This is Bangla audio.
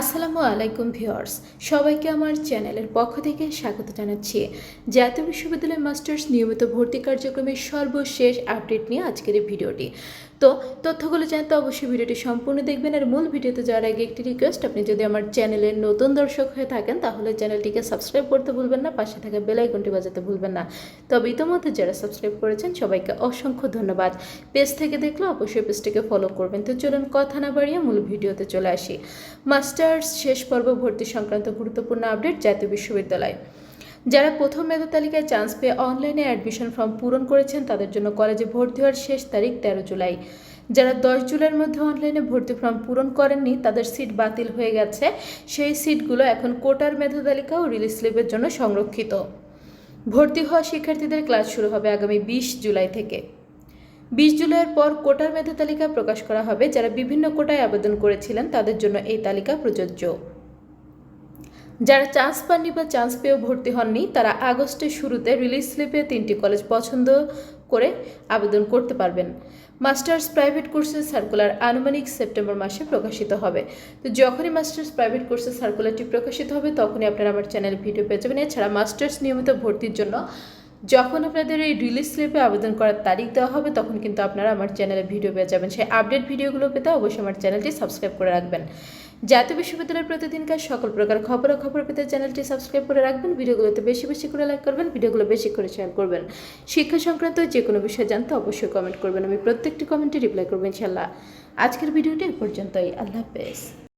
আসসালামু আলাইকুম ভিউয়ার্স, সবাইকে আমার চ্যানেলের পক্ষ থেকে স্বাগত জানাচ্ছি। জাতীয় বিশ্ববিদ্যালয় মাস্টার্স নিয়মিত ভর্তি কার্যক্রমের সর্বশেষ আপডেট নিয়ে আজকের এই ভিডিওটি। তো, তথ্যগুলো জানতে অবশ্যই ভিডিওটি সম্পূর্ণ দেখবেন আর মূল ভিডিওতে যাওয়ার আগে একটি রিকোয়েস্ট আপনি যদি আমার চ্যানেলের নতুন দর্শক হয়ে থাকেন, তাহলে চ্যানেলটিকে সাবস্ক্রাইব করতে ভুলবেন না, পাশে থাকা বেল আইকনটি বাজাতে ভুলবেন না। তবে ইতোমধ্যে যারা সাবস্ক্রাইব করেছেন, সবাইকে অসংখ্য ধন্যবাদ। পেজ থেকে দেখলে অবশ্যই পেজটিকে ফলো করবেন। তো চলুন কথা না বাড়িয়ে মূল ভিডিওতে চলে আসি। মাস্টার্স শেষ পর্ব ভর্তি সংক্রান্ত গুরুত্বপূর্ণ আপডেট জাতীয় বিশ্ববিদ্যালয়। যারা প্রথম মেধা তালিকায় চান্স পেয়ে অনলাইনে অ্যাডমিশন ফর্ম পূরণ করেছেন, তাদের জন্য কলেজে ভর্তি হওয়ার শেষ তারিখ তেরো জুলাই। যারা দশ জুলাইয়ের মধ্যে অনলাইনে ভর্তি ফর্ম পূরণ করেননি, তাদের সিট বাতিল হয়ে গেছে। সেই সিটগুলো এখন কোটার মেধা তালিকা ও রিলিজ স্লিপের জন্য সংরক্ষিত। ভর্তি হওয়া শিক্ষার্থীদের ক্লাস শুরু হবে আগামী বিশ জুলাই থেকে। বিশ জুলাইয়ের পর কোটার মেধা তালিকা প্রকাশ করা হবে। যারা বিভিন্ন কোটায় আবেদন করেছিলেন, তাদের জন্য এই তালিকা প্রযোজ্য। যারা চান্স পাননি বা চান্স পেয়েও ভর্তি হননি, তারা আগস্টের শুরুতে রিলিজ স্লিপে তিনটি কলেজ পছন্দ করে আবেদন করতে পারবেন। মাস্টার্স প্রাইভেট কোর্সের সার্কুলার আনুমানিক সেপ্টেম্বর মাসে প্রকাশিত হবে। তো যখনই মাস্টার্স প্রাইভেট কোর্সের সার্কুলারটি প্রকাশিত হবে, তখনই আপনারা আমার চ্যানেলে ভিডিও পেয়ে যাবেন। এছাড়া মাস্টার্স নিয়মিত ভর্তির জন্য যখন আপনাদের এই রিলিজ স্লিপে আবেদন করার তারিখ দেওয়া হবে, তখন কিন্তু আপনারা আমার চ্যানেলে ভিডিও পেয়ে যাবেন। সেই আপডেট ভিডিওগুলো পেতে অবশ্যই আমার চ্যানেলটি সাবস্ক্রাইব করে রাখবেন। জাতীয় বিশ্ববিদ্যালয়ের প্রতিদিনকার সকল প্রকার খবর পেতে চ্যানেলটি সাবস্ক্রাইব করে রাখবেন। ভিডিওগুলোতে বেশি বেশি করে লাইক করবেন, ভিডিওগুলো বেশি করে শেয়ার করবেন। শিক্ষা সংক্রান্ত যে কোনো বিষয় জানতে অবশ্যই কমেন্ট করবেন। আমি প্রত্যেকটি কমেন্টে রিপ্লাই করবেন ইনশাল্লাহ আজকের ভিডিওটি এ পর্যন্তই। আল্লাহ হাফেজ।